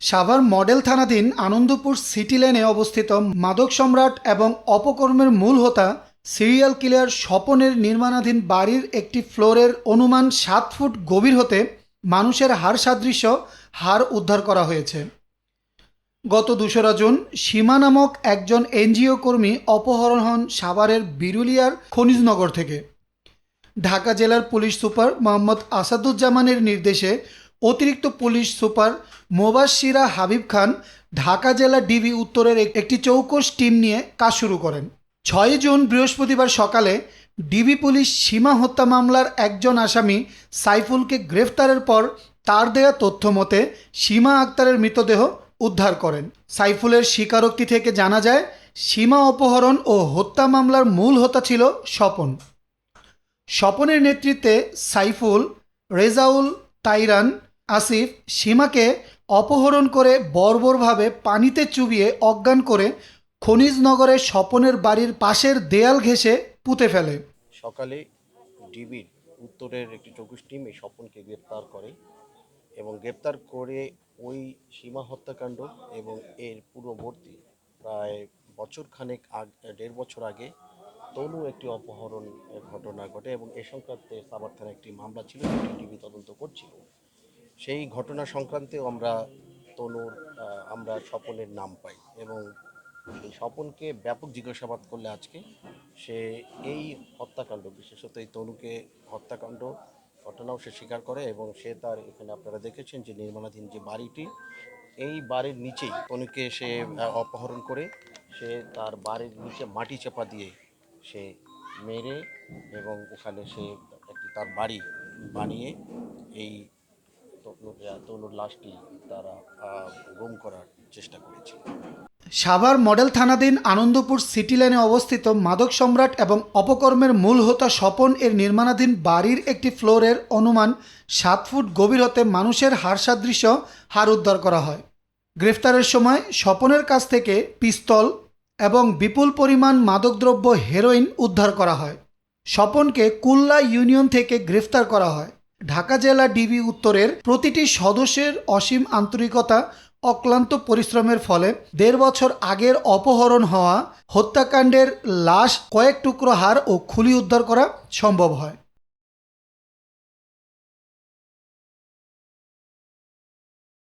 Savar model থানাধীন Anandpur city লেনে অবস্থিত মাদক সম্রাট এবং অপকর্মের মূল হোতা সিরিয়াল কিলার স্বপনের নির্মাণাধীন বাড়ির একটি ফ্লোরের অনুমান সাত ফুট গভীর হতে মানুষের হাড় সাদৃশ্য হাড় উদ্ধার করা হয়েছে। গত দুশোরা জুন সীমা নামক একজন এনজিও কর্মী অপহরণ হন সাভারের বিরুলিয়ার খনিজনগর থেকে। ঢাকা জেলার পুলিশ সুপার মোহাম্মদ আসাদুজ্জামানের নির্দেশে অতিরিক্ত পুলিশ সুপার মোবাশিরা হাবিব খান ঢাকা জেলা ডিবি উত্তরের একটি চৌকস টিম নিয়ে কাজ শুরু করেন। ছয় জুন বৃহস্পতিবার সকালে ডিবি পুলিশ সীমা হত্যা মামলার একজন আসামি সাইফুলকে গ্রেফতারের পর তার দেয়া তথ্য মতে সীমা আক্তারের মৃতদেহ উদ্ধার করেন। সাইফুলের স্বীকারোক্তি থেকে জানা যায়, সীমা অপহরণ ও হত্যা মামলার মূল হোতা ছিল স্বপন। স্বপনের নেতৃত্বে সাইফুল, রেজাউল, তাইরান আসিফ সীমাকে অপহরণ করে বর্বরভাবে পানিতে চুবিয়ে অজ্ঞান করে খনিজনগরের স্বপনের বাড়ির পাশের দেয়াল ঘেঁষে পুঁতে ফেলে। সকালে ডিবির উত্তরের একটি চৌকুশ টিম এই স্বপনকে গ্রেপ্তার করে এবং গ্রেপ্তার করে ওই সীমা হত্যাকাণ্ড এবং এর পূর্ববর্তী প্রায় বছর খানেক আগ দেড় বছর আগে তনু একটি অপহরণ ঘটনা ঘটে এবং এ সংক্রান্তে সাভার থানায় একটি মামলা ছিল যেটি ডিবি তদন্ত করছিল। সেই ঘটনা সংক্রান্তেও আমরা তনুর আমরা স্বপনের নাম পাই এবং এই স্বপনকে ব্যাপক জিজ্ঞাসাবাদ করলে আজকে সে এই হত্যাকাণ্ড, বিশেষত এই তনুকে হত্যাকাণ্ড ঘটনাও সে স্বীকার করে এবং সে তার এখানে আপনারা দেখেছেন যে নির্মাণাধীন যে বাড়িটি, এই বাড়ির নিচেই তনুকে সে অপহরণ করে সে তার বাড়ির নিচে মাটি চাপা দিয়ে সে মেরে এবং ওখানে সে একটি তার বাড়ি বানিয়ে এই লাশটি তারা গুম করার চেষ্টা করেছিল। সাভার মডেল থানাধীন আনন্দপুর সিটি লাইনে অবস্থিত মাদক সম্রাট এবং অপকর্মের মূল হোতা স্বপন এর নির্মাণাধীন বাড়ির একটি ফ্লোরের অনুমান সাত ফুট গভীর হতে মানুষের হাড় সাদৃশ্য হাড় উদ্ধার করা হয়। গ্রেফতারের সময় স্বপনের কাছ থেকে পিস্তল এবং বিপুল পরিমাণ মাদকদ্রব্য, হেরোইন উদ্ধার করা হয়। স্বপনকে কুল্লা ইউনিয়ন থেকে গ্রেফতার করা হয়। ঢাকা জেলা ডিবি উত্তরের প্রতিটি সদস্যের অসীম আন্তরিকতা, অক্লান্ত পরিশ্রমের ফলে দেড় বছর আগের অপহরণ হওয়া, হত্যাকাণ্ডের লাশ কয়েক টুকরো হার ও খুলি উদ্ধার করা সম্ভব হয়।